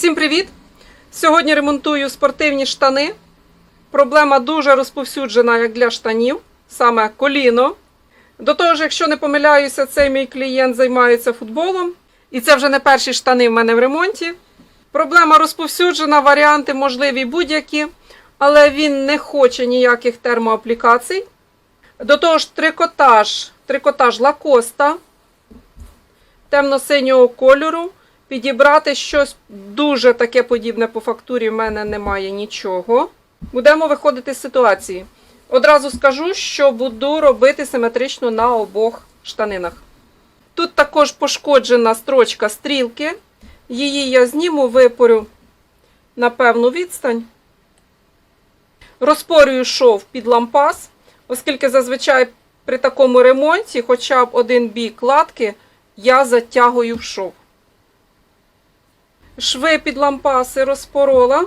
Всім привіт! Сьогодні ремонтую спортивні штани. Проблема дуже розповсюджена як для штанів, саме коліно. До того ж, якщо не помиляюся, цей мій клієнт займається футболом. І це вже не перші штани в мене в ремонті. Проблема розповсюджена, варіанти можливі будь-які, але він не хоче ніяких термоаплікацій. До того ж, трикотаж, трикотаж лакоста темно-синього кольору. Підібрати щось дуже таке подібне по фактурі в мене немає нічого. Будемо виходити з ситуації. Одразу скажу, що буду робити симетрично на обох штанинах. Тут також пошкоджена строчка стрілки. Її я зніму, випорю на певну відстань. Розпорюю шов під лампас, оскільки зазвичай при такому ремонті, хоча б один бік латки, я затягую в шов. Шви під лампаси розпорола.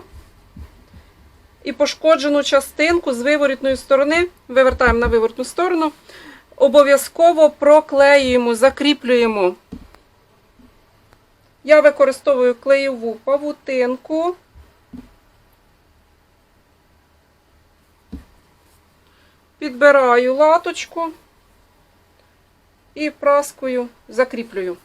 І пошкоджену частинку з виворітної сторони, вивертаємо на виворітну сторону, обов'язково проклеюємо, закріплюємо. Я використовую клеєву павутинку. Підбираю латочку і праскою закріплюю.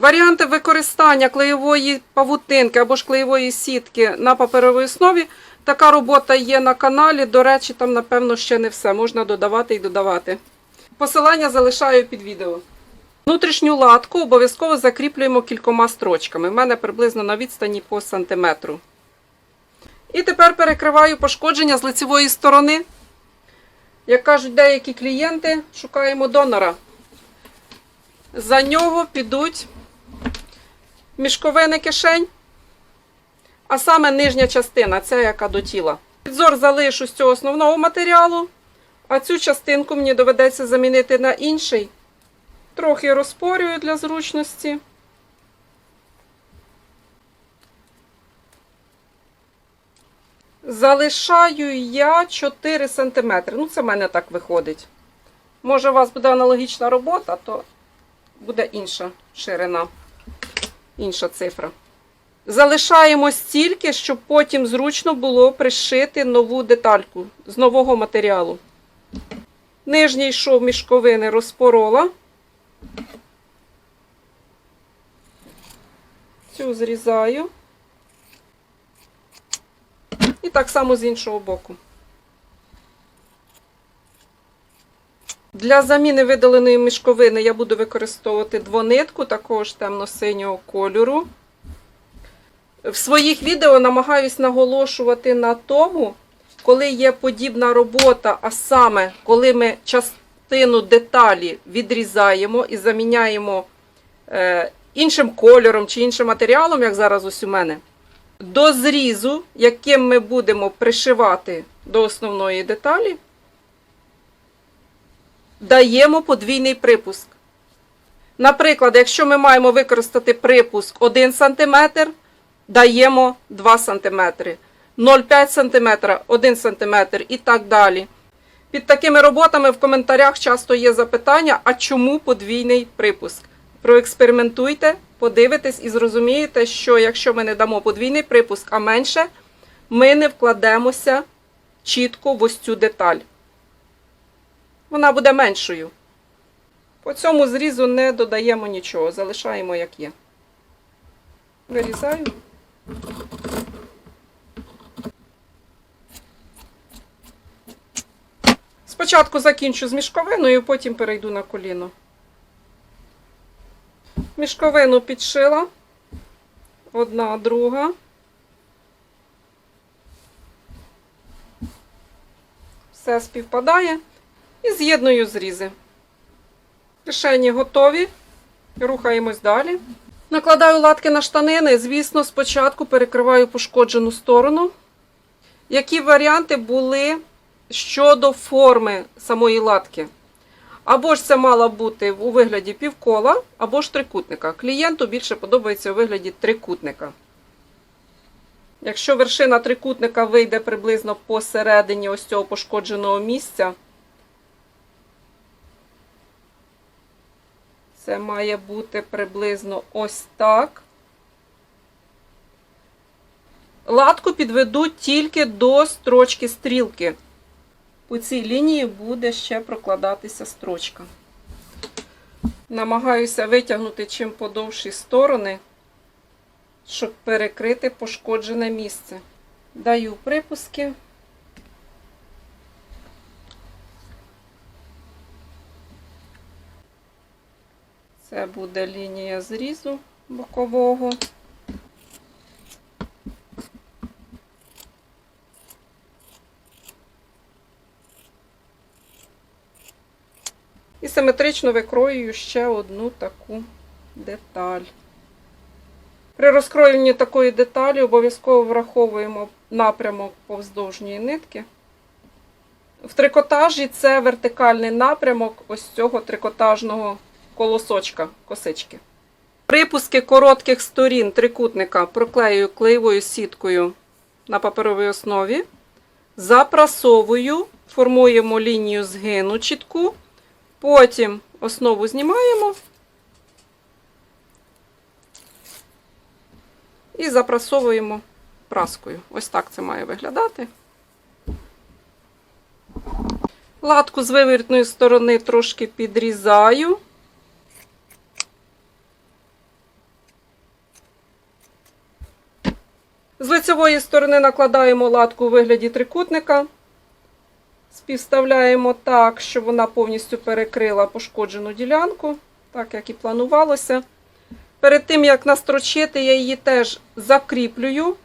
Варіанти використання клеєвої павутинки або ж клеєвої сітки на паперовій основі. Така робота є на каналі. До речі, там, напевно, ще не все. Можна додавати і додавати. Посилання залишаю під відео. Внутрішню латку обов'язково закріплюємо кількома строчками. У мене приблизно на відстані по сантиметру. І тепер перекриваю пошкодження з лицевої сторони. Як кажуть деякі клієнти, шукаємо донора. За нього підуть мішковини кишень, а саме нижня частина, ця яка до тіла. Підзор залишу з цього основного матеріалу, а цю частинку мені доведеться замінити на інший. Трохи розпорюю для зручності. Залишаю я 4 см. Ну, це в мене так виходить. Може, у вас буде аналогічна робота, то буде інша ширина, інша цифра. Залишаємо стільки, щоб потім зручно було пришити нову детальку з нового матеріалу. Нижній шов мішковини розпорола. Цю зрізаю. І так само з іншого боку. Для заміни видаленої мішковини я буду використовувати двонитку, також темно-синього кольору. В своїх відео намагаюсь наголошувати на тому, коли є подібна робота, а саме, коли ми частину деталі відрізаємо і заміняємо е, іншим кольором чи іншим матеріалом, як зараз ось у мене, до зрізу, яким ми будемо пришивати до основної деталі, даємо подвійний припуск. Наприклад, якщо ми маємо використати припуск 1 см, даємо 2 см, 0,5 см, 1 см і так далі. Під такими роботами в коментарях часто є запитання, а чому подвійний припуск? Проекспериментуйте, подивитесь і зрозумієте, що якщо ми не дамо подвійний припуск, а менше, ми не вкладемося чітко в ось цю деталь вона буде меншою. По цьому зрізу не додаємо нічого, залишаємо як є. Вирізаю. Спочатку закінчу з мішковиною, потім перейду на коліно. Мішковину підшила. Одна, друга. Все співпадає. І з'єдную зрізи. Кишені готові. Рухаємось далі. Накладаю латки на штанини. Звісно, спочатку перекриваю пошкоджену сторону. Які варіанти були щодо форми самої латки? Або ж це мала бути у вигляді півкола, або ж трикутника. Клієнту більше подобається у вигляді трикутника. Якщо вершина трикутника вийде приблизно посередині ось цього пошкодженого місця, Це має бути приблизно ось так. Латку підведу тільки до строчки стрілки. По цій лінії буде ще прокладатися строчка. Намагаюся витягнути чим подовші сторони, щоб перекрити пошкоджене місце. Даю припуски. Це буде лінія зрізу бокового. І симетрично викроюю ще одну таку деталь. При розкроєнні такої деталі обов'язково враховуємо напрямок повздовжньої нитки. В трикотажі це вертикальний напрямок ось цього трикотажного колосочка, косички. Припуски коротких сторін трикутника проклею клеєвою сіткою на паперовій основі. Запрасовую, формуємо лінію згину чітку. Потім основу знімаємо і запрасовуємо праскою. Ось так це має виглядати. Латку з вивертної сторони трошки підрізаю. З лицевої сторони накладаємо латку у вигляді трикутника. Співставляємо так, щоб вона повністю перекрила пошкоджену ділянку, так як і планувалося. Перед тим, як настрочити, я її теж закріплюю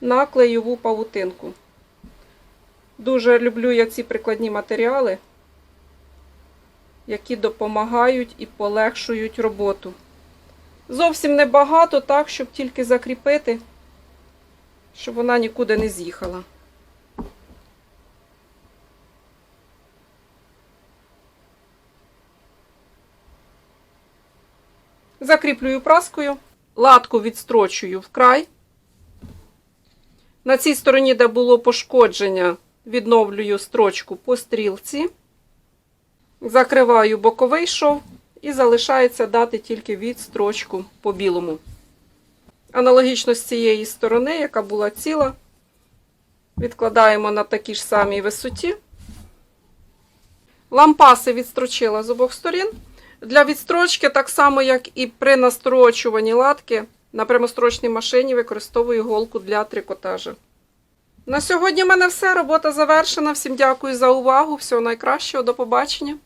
на клеєву павутинку. Дуже люблю я ці прикладні матеріали, які допомагають і полегшують роботу. Зовсім небагато, так, щоб тільки закріпити, щоб вона нікуди не з'їхала. Закріплюю праскою, латку відстрочую в край. На цій стороні, де було пошкодження, відновлюю строчку по стрілці, закриваю боковий шов і залишається дати тільки відстрочку по білому. Аналогічно з цієї сторони, яка була ціла, відкладаємо на такій ж самій висоті. Лампаси відстрочила з обох сторін. Для відстрочки, так само, як і при настрочуванні латки, на прямострочній машині використовую голку для трикотажу. На сьогодні в мене все. Робота завершена. Всім дякую за увагу. Всього найкращого. До побачення.